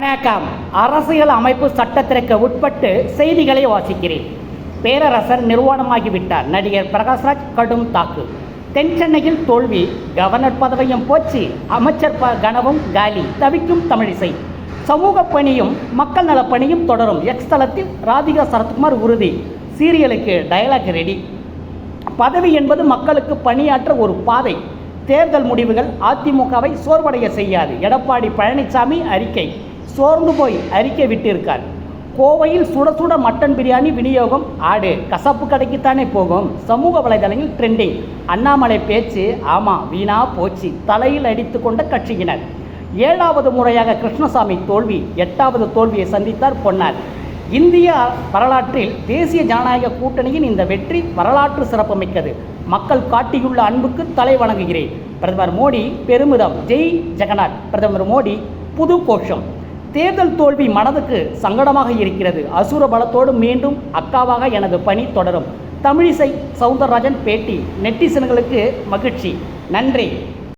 வணக்கம். அரசியல் அமைப்பு சட்டத்திற்கு உட்பட்டு செய்திகளை வாசிக்கிறேன். பேரரசர் நிர்வாணமாகிவிட்டார். நடிகர் பிரகாஷ்ராஜ் கடும் தாக்கு. தென் சென்னையில் தோல்வி. கவர்னர் பதவியும் போச்சு. அமைச்சர் ப கனவும் காலி. தவிக்கும் தமிழிசை. சமூக பணியும் மக்கள் நலப் பணியும் தொடரும். எக்ஸ் தளத்தில் ராதிகா சரத்குமார் உறுதி. சீரியலுக்கு டயலாக் ரெடி பதவி என்பது மக்களுக்கு பணியாற்ற ஒரு பாதை. தேர்தல் முடிவுகள் அதிமுகவை சோர்வடைய செய்யாது. எடப்பாடி பழனிசாமி அறிக்கை. சோர்ந்து போய் அறிக்கை விட்டிருக்கார். கோவையில் சுட சுட மட்டன் பிரியாணி விநியோகம் ஆடு. கசப்பு கடைக்குத்தானே போகும். சமூக வலைதளங்களில் ட்ரெண்டிங் அண்ணாமலை பேச்சு ஆமாம் வீணா போச்சு. தலையில் அடித்து கொண்ட கட்சியினர். ஏழாவது முறையாக கிருஷ்ணசாமி தோல்வி எட்டாவது தோல்வியை சந்தித்தார் பொன்னார். இந்திய வரலாற்றில் தேசிய ஜனநாயக கூட்டணியின் இந்த வெற்றி வரலாற்று சிறப்புமிக்கது. மக்கள் காட்டியுள்ள அன்புக்கு தலை வணங்குகிறேன். பிரதமர் மோடி பெருமிதம். ஜெய் ஜெகநாத். பிரதமர் மோடி புது கோஷம் தேர்தல் தோல்வி மனதுக்கு சங்கடமாக இருக்கிறது. அசுர பலத்தோடு மீண்டும் அக்காவாக எனது பணி தொடரும். தமிழிசை சவுந்தரராஜன் பேட்டி. நெட்டிசன்களுக்கு மகிழ்ச்சி. நன்றி.